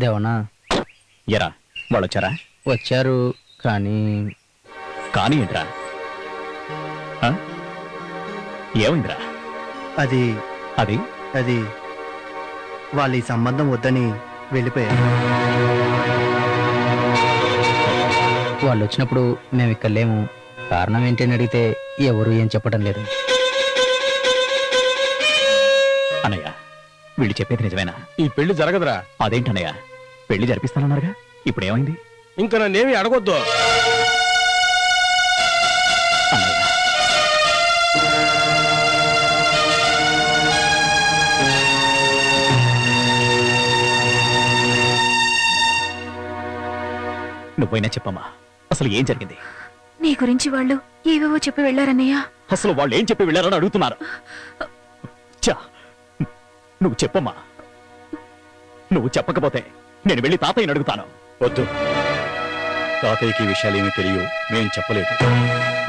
దేవనా? ఎరా వాళ్ళు వచ్చారా వచ్చారు కానీ కానీ ఏంట్రా? ఆ? ఏమైందిరా? అది అది? అది వాళ్ళు ఈ సంబంధం వద్దని వెళ్ళిపోయారు. వాళ్ళు వచ్చినప్పుడు మేము ఇక్కడ లేము. కారణం ఏంటని అడిగితే ఎవరు ఏం చెప్పడం లేదు. అన్నయ్య వీళ్ళు చెప్పేది నిజమేనా? ఈ పెళ్ళి జరగదురా. అదేంటన్నయ్య? పెళ్ళి జరిపిస్తానన్నారుగా? ఇప్పుడు ఏమైంది ఇంకా నన్నేమి అడగొద్దు. నువ్వైనా చెప్పమ్మా అసలు ఏం జరిగింది? నీ గురించి వాళ్ళు ఏవేవో చెప్పి వెళ్ళారన్నయ్య. అసలు వాళ్ళు ఏం చెప్పి వెళ్ళారని అడుగుతున్నారు. చా నువ్వు చెప్పమ్మా. నువ్వు చెప్పకపోతే నేను వెళ్ళి తాతయ్యని అడుగుతాను. వద్దు. తాతయ్యకి ఈ విషయాలేమీ తెలియవు. మేం చెప్పలేదు.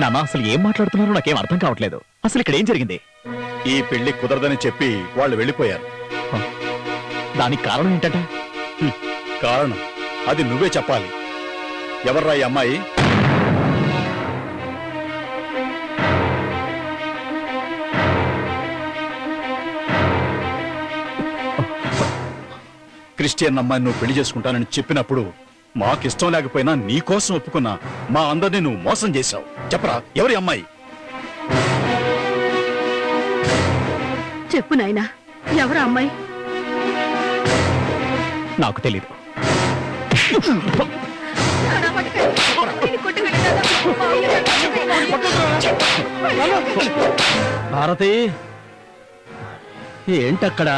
నాన్న అసలు ఏం మాట్లాడుతున్నారో నాకేం అర్థం కావట్లేదు. అసలు ఇక్కడ ఏం జరిగింది? ఈ పెళ్ళి కుదరదని చెప్పి వాళ్ళు వెళ్ళిపోయారు. దానికి కారణం ఏంటంట? కారణం. అది నువ్వే చెప్పాలి. ఎవర్రా ఈ అమ్మాయి? క్రిస్టియన్ అమ్మాయిని నువ్వు పెళ్ళి చేసుకుంటానని చెప్పినప్పుడు మాకిష్టం లేకపోయినా నీ కోసం ఒప్పుకున్నా మా అందరినీ నువ్వు మోసం చేశావు. చెప్పరా ఎవరి అమ్మాయి? చెప్పు నాయనా ఎవరు అమ్మాయి? నాకు తెలీదు. భారతి ఏంటక్కడ?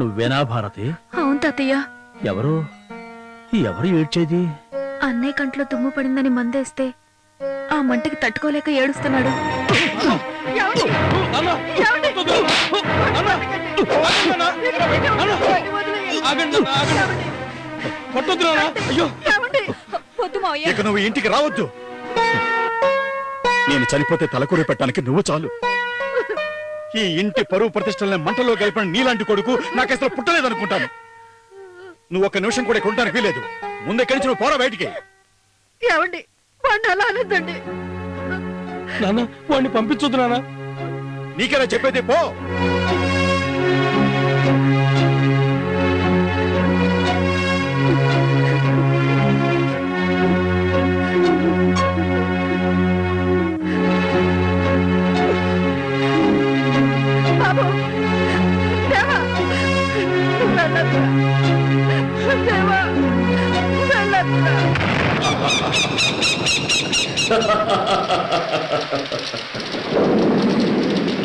నువ్వేనా భారతి? అవును తాతయ్య. ఎవరు? ఎవరు ఏడ్చేది? అన్నయ్య కంట్లో తుమ్ము పడిందని మందేస్తే ఆ మంటకి తట్టుకోలేక ఏడుస్తున్నాడు. వద్దు మావయ్య. ఇక నువ్వు ఇంటికి రావద్దు. నేను చనిపోతే తలకొరి పెట్టడానికి నువ్వు చాలు. ఈ ఇంటి పరువు ప్రతిష్టలని మంటలో కలిపిన నీలాంటి కొడుకు నాకు అసలు పుట్టలేదనుకుంటాను. నువ్వు ఒక్క నిమిషం కూడా ఉండడానికి వీలేదు ముందే కలిసి నువ్వు పోరా బయటికి. ఏమండి వాడిని అలా అనొద్దండి. నాన్న వాడిని పంపించొద్దు నాన్న. నీకేనా చెప్పేది పో.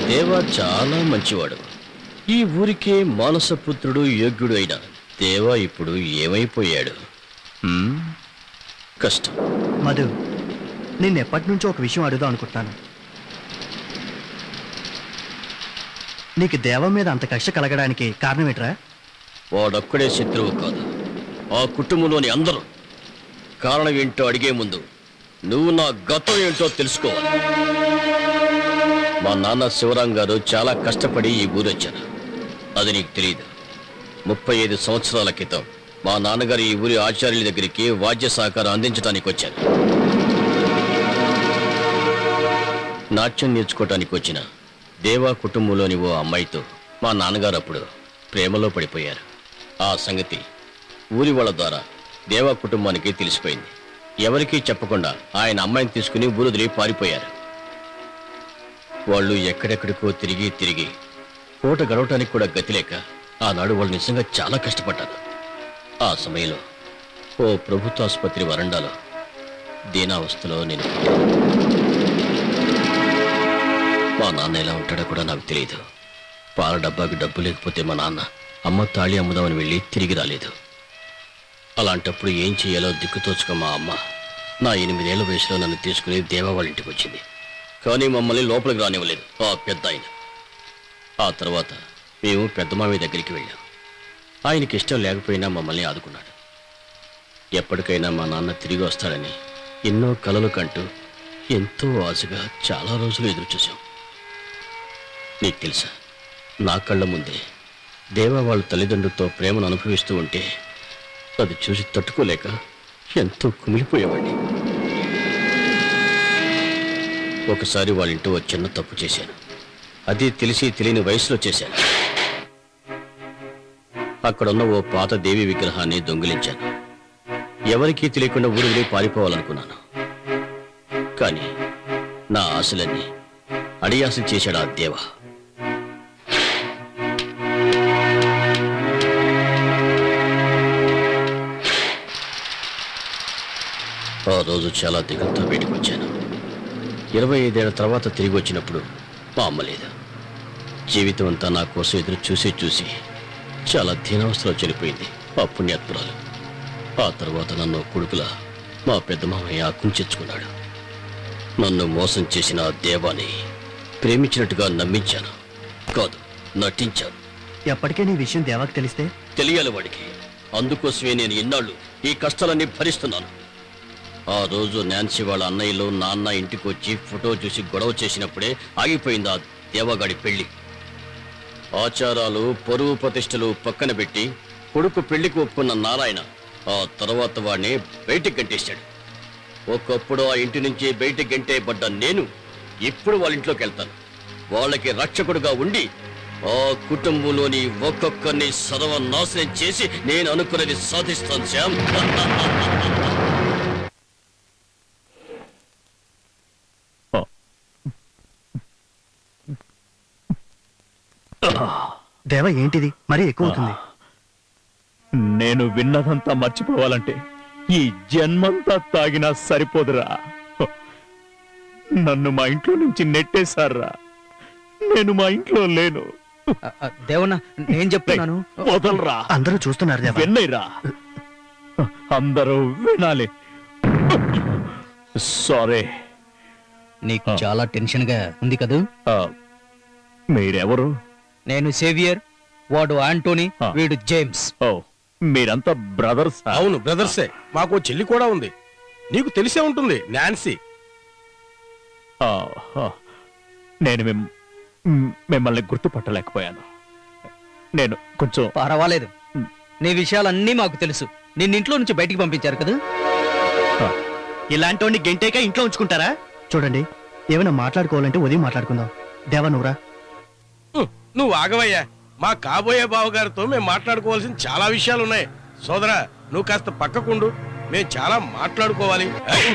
దేవ చాలా మంచివాడు. ఈ ఊరికే మానసపుత్రుడు యోగ్యుడు అయిన దేవ ఇప్పుడు ఏమైపోయాడు? హ్మ్? కష్టం. మధు నిన్న ఎప్పటి నుంచో ఒక విషయం అడుగుదాం అనుకుంటున్నాను. నీకు దేవం మీద అంత కక్ష కలగడానికి కారణం ఏంట్రా? వాడొక్కడే శత్రువు కాదు. ఆ కుటుంబంలోని అందరూ కారణం ఏంటో అడిగే ముందు నువ్వు నా గతం ఏంటో తెలుసుకోవాలి మా నాన్న శివరాం గారు చాలా కష్టపడి ఈ ఊరొచ్చారు. అది నీకు తెలియదు ముప్పై ఐదు సంవత్సరాల క్రితం మా నాన్నగారు ఈ ఊరి ఆచార్యుల దగ్గరికి వాద్య సహకారం అందించడానికి వచ్చారు. నాట్యం నేర్చుకోవటానికి వచ్చిన దేవా కుటుంబంలోని ఓ అమ్మాయితో మా నాన్నగారు అప్పుడు ప్రేమలో పడిపోయారు. ఆ సంగతి ఊరి వాళ్ళ ద్వారా దేవా కుటుంబానికి తెలిసిపోయింది. ఎవరికీ చెప్పకుండా ఆయన అమ్మాయిని తీసుకుని బురుదిరి పారిపోయారు. వాళ్ళు ఎక్కడెక్కడికో తిరిగి తిరిగి పూట గడవటానికి కూడా గతిలేక ఆనాడు వాళ్ళు నిజంగా చాలా కష్టపడ్డారు. ఆ సమయంలో ఓ ప్రభుత్వ ఆసుపత్రి వరండాలో దీనావస్థలో నేను మా నాన్న ఎలా ఉంటాడో కూడా నాకు తెలియదు. పాల డబ్బాకి డబ్బు లేకపోతే మా నాన్న అమ్మ తాళి అమ్ముదామని వెళ్ళి తిరిగి రాలేదు. అలాంటప్పుడు ఏం చేయాలో దిక్కుతోచుక మా అమ్మ. నా ఎనిమిదేళ్ళ వయసులో నన్ను తీసుకుని దేవా వాళ్ళ ఇంటికి వచ్చింది. కానీ మమ్మల్ని లోపలికి రానివ్వలేదు ఆ పెద్ద ఆయన. ఆ తర్వాత మేము పెద్ద మామయ్య దగ్గరికి వెళ్ళాం. ఆయనకి ఇష్టం లేకపోయినా మమ్మల్ని ఆదుకున్నాడు. ఎప్పటికైనా మా నాన్న తిరిగి వస్తాడని ఎన్నో కలలు కంటూ ఎంతో ఆశగా చాలా రోజులు ఎదురుచూసాం నీకు తెలుసా నా కళ్ళ ముందే దేవ వాళ్ళ తల్లిదండ్రులతో ప్రేమను అనుభవిస్తూ ఉంటే అది చూసి తట్టుకోలేక ఎంతో కుమిలిపోయేవాడిని. ఒకసారి వాళ్ళ ఇంట్లో చిన్న తప్పు చేశాను. అది తెలిసి తెలియని వయసులో చేశాను. అక్కడున్న ఓ పాత దేవి విగ్రహాన్ని దొంగిలించాను. ఎవరికీ తెలియకుండా ఊరు వెళ్ళి పారిపోవాలనుకున్నాను. కానీ నా ఆశలన్నీ అడియాసలు చేశాడు ఆ దేవ. ఆ రోజు చాలా దిగులతో బయటకు వచ్చాను ఇరవై ఐదేళ్ళ తర్వాత తిరిగి వచ్చినప్పుడు మా అమ్మ లేదు. జీవితం అంతా నా కోసం ఎదురు చూసి చూసి చాలా దీనావస్థలో చనిపోయింది ఆ పుణ్యాత్మురాలు. ఆ తర్వాత నన్ను కొడుకులా మా పెద్ద మామయ్య కుంచెచ్చుకున్నాడు నన్ను మోసం చేసిన ఆ దేవాన్ని ప్రేమించినట్టుగా నమ్మించాను. కాదు నటించాను. ఎప్పటికే నీ విషయం దేవాకి తెలిస్తే? తెలియాలి వాడికి. అందుకోసమే నేను ఇన్నాళ్ళు ఈ కష్టాలన్నీ భరిస్తున్నాను. ఆ రోజు నాన్సీ వాళ్ళ అన్నయ్యలు నాన్న ఇంటికి వచ్చి ఫోటో చూసి గొడవ చేసినప్పుడే ఆగిపోయింది ఆ దేవగాడి పెళ్ళి ఆచారాలు పరువు ప్రతిష్టలు పక్కన పెట్టి కొడుకు పెళ్ళికి ఒప్పుకున్న నారాయణ ఆ తర్వాత వాడిని బయటికి గంటేశాడు. ఒకప్పుడు ఆ ఇంటి నుంచి బయటికి గంటే పడ్డ నేను ఇప్పుడు వాళ్ళ ఇంట్లోకి వెళ్తాను. వాళ్ళకి రక్షకుడుగా ఉండి ఆ కుటుంబంలోని ఒక్కొక్కరిని సర్వనాశనం చేసి నేను అనుకున్నది సాధిస్తాను శ్యామ్. దేవ ఏంటిది? మరీ ఎక్కువ అవుతుంది. నేను విన్నదంతా మర్చిపోవాలంటే ఈ జన్మంతా తాగినా సరిపోదురా. నన్ను మా ఇంట్లో నుంచి నెట్టేశారా? నేను మా ఇంట్లో లేను. దేవన్న నేను చెప్తున్నాను. వదలరా. అందరూ చూస్తున్నారు దేవ. విన్నైరా అందరూ వినాలి. సారీ. నీకు చాలా టెన్షన్గా ఉంది కదూ? మీరెవరు? నేను సేవియర్ వాడు ఆంటోనీ ఆ. వీడు జేమ్స్. ఓ మీరంతా బ్రదర్స్ అవును బ్రదర్సే. మాకు ఓ చెల్లి కూడా ఉంది. నీకు తెలిసే ఉంటుంది నాన్సీ. నేను మిమ్- మ్, మిమ్మల్ని గుర్తుపట్టలేకపోయాను. నేను కొంచెం పర్వాలేదు. నీ విషయాలన్నీ మాకు తెలుసు. నిన్న ఇంట్లో నుంచి బయటికి పంపించారు కదా? ఇలాంటి గంటేక ఇంట్లో ఉంచుకుంటారా? చూడండి ఏమైనా మాట్లాడుకోవాలంటే ఉదయం మాట్లాడుకుందాం. దేవ నువ్వురా నువ్వు ఆగవయ్యా. మా కాబోయే బావగారితో మేము మాట్లాడుకోవాల్సిన చాలా విషయాలు ఉన్నాయి సోదరా నువ్వు కాస్త పక్కకుండు. మేము చాలా మాట్లాడుకోవాలి. ఏయ్,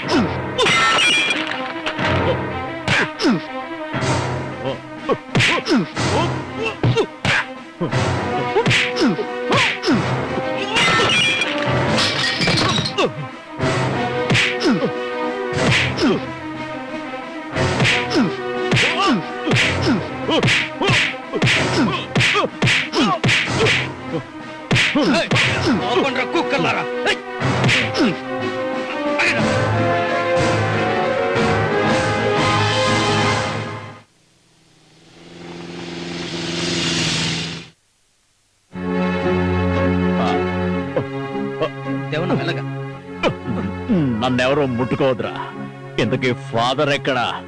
నన్నెవరో ముట్టుకోవద్దురా. ఇంతకీ ఫాదర్ ఎక్కడా?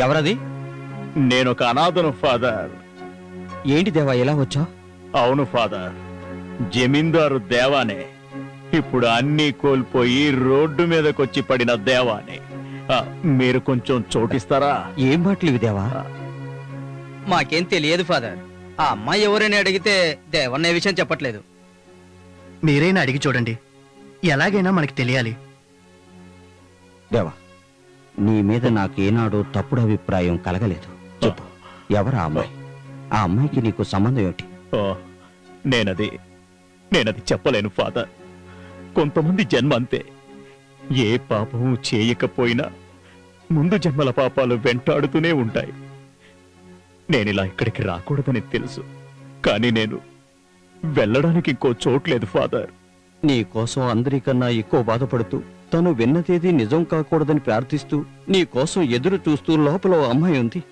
ఎవరది? నేను ఒక అనాథను ఫాదర్. ఏంటి దేవా ఎలా వచ్చా అవును ఫాదర్. జమీందారు దేవానే. ఇప్పుడు అన్నీ కోల్పోయి రోడ్డు మీదకొచ్చి పడిన దేవానే. ఆ, మీరు కొంచెం చోటిస్తారా? ఏం మాటలు ఇవి దేవా? మాకేం తెలియదు ఫాదర్. ఆ అమ్మాయి ఎవరైనా అడిగితే దేవన్న ఏ విషయం చెప్పట్లేదు. మీరైనా అడిగి చూడండి. ఎలాగైనా మనకి తెలియాలి. దేవా నీ మీద నాకేనాడు తప్పుడు అభిప్రాయం కలగలేదు. చెప్పు ఎవరు ఆ అమ్మాయి? ఆ అమ్మాయికి నీకు సంబంధం ఏమిటి? ఓ, నేనది నేనది చెప్పలేను ఫాదర్. కొంతమంది జన్మ అంతే. ఏ పాపము చేయకపోయినా ముందు జన్మల పాపాలు వెంటాడుతూనే ఉంటాయి. నేనిలా ఇక్కడికి రాకూడదని తెలుసు. కానీ నేను వెళ్ళడానికి ఇంకో చోట్లేదు ఫాదర్. నీ కోసం అందరికన్నా ఎక్కువ బాధపడుతూ తను విన్నదేది నిజం కాకూడదని ప్రార్థిస్తూ నీ కోసం ఎదురు చూస్తూ లోపల ఓ అమ్మాయి ఉంది.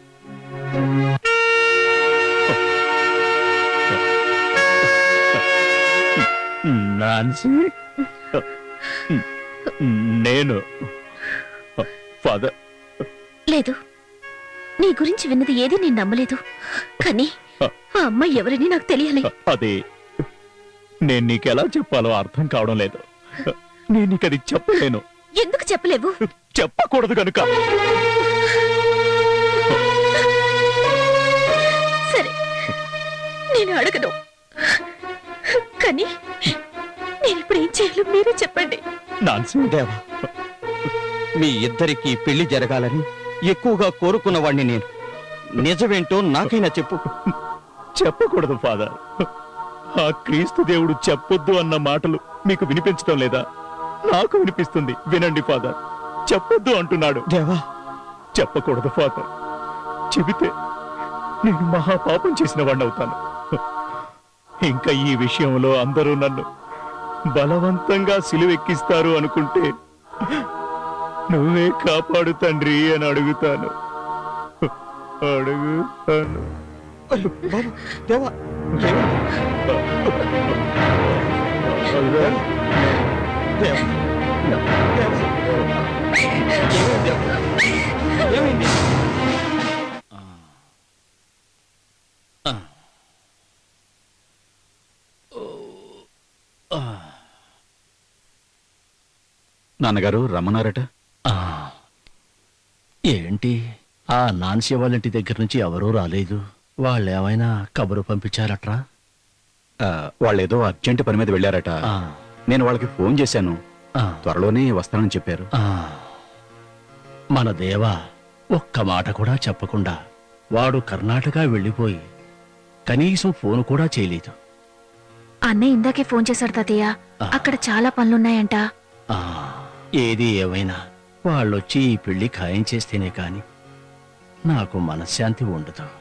నాన్సీ? నేను. లేదు. నీ గురించి విన్నది ఏది నేను నమ్మలేదు. కానీ ఆ అమ్మాయి ఎవరని నాకు తెలియాలి? అదే. నేను నీకెలా చెప్పాలో అర్థం కావడం లేదు. నేను నీకు అది చెప్పలేను. ఎందుకు చెప్పలేవు? చెప్పకూడదు కనుక. సరే నేను అడగను. కానీ నేను ఇప్పుడు ఏం చేయాలో మీరే చెప్పండి. నాన్సీ దేవా మీ ఇద్దరికి పెళ్ళి జరగాలని ఎక్కువగా కోరుకున్న వాణ్ణి నేను. నిజమేంటో నాకైనా చెప్పు. చెప్పకూడదు ఫాదర్. ఆ క్రీస్తు దేవుడు చెప్పొద్దు అన్న మాటలు మీకు వినిపించడం లేదా? నాకు వినిపిస్తుంది. వినండి ఫాదర్. చెప్పొద్దు అంటున్నాడు. దేవా! చెప్పకూడదు ఫాదర్. చెబితే నేను మహాపాపం చేసిన వాడిని అవుతాను ఇంకా ఈ విషయంలో అందరూ నన్ను బలవంతంగా సిలువెక్కిస్తారు అనుకుంటే నువ్వే కాపాడు తండ్రి అని అడుగుతాను. అడుగుతాను. బాబు, దేవా ఏమైంది నాన్నగారు రమ్మన్నారట. ఏంటి? ఆ నాన్సీ వాళ్ళ ఇంటి దగ్గర నుంచి ఎవరూ రాలేదు. వాళ్ళు ఏమైనా కబురు పంపించారట్రా? వాళ్ళేదో అర్జెంట్ పని మీద వెళ్ళారట. ఆ, నేను వాళ్ళకి ఫోన్ చేశాను. ఆ, త్వరలోనే వస్తానని చెప్పారు. ఆ. మన దేవ ఒక్క మాట కూడా చెప్పకుండా వాడు కర్ణాటక వెళ్ళిపోయి కనీసం ఫోన్ కూడా చేయలేదు. అన్నయ్య ఇందాకే ఫోన్ చేశాడు తాతయ్య. అక్కడ చాలా పనులున్నాయంట. ఆ, ఏది ఏమైనా వాళ్ళొచ్చి ఈ పెళ్ళి ఖాయం చేస్తేనే కాని నాకు మనశ్శాంతి ఉండదు.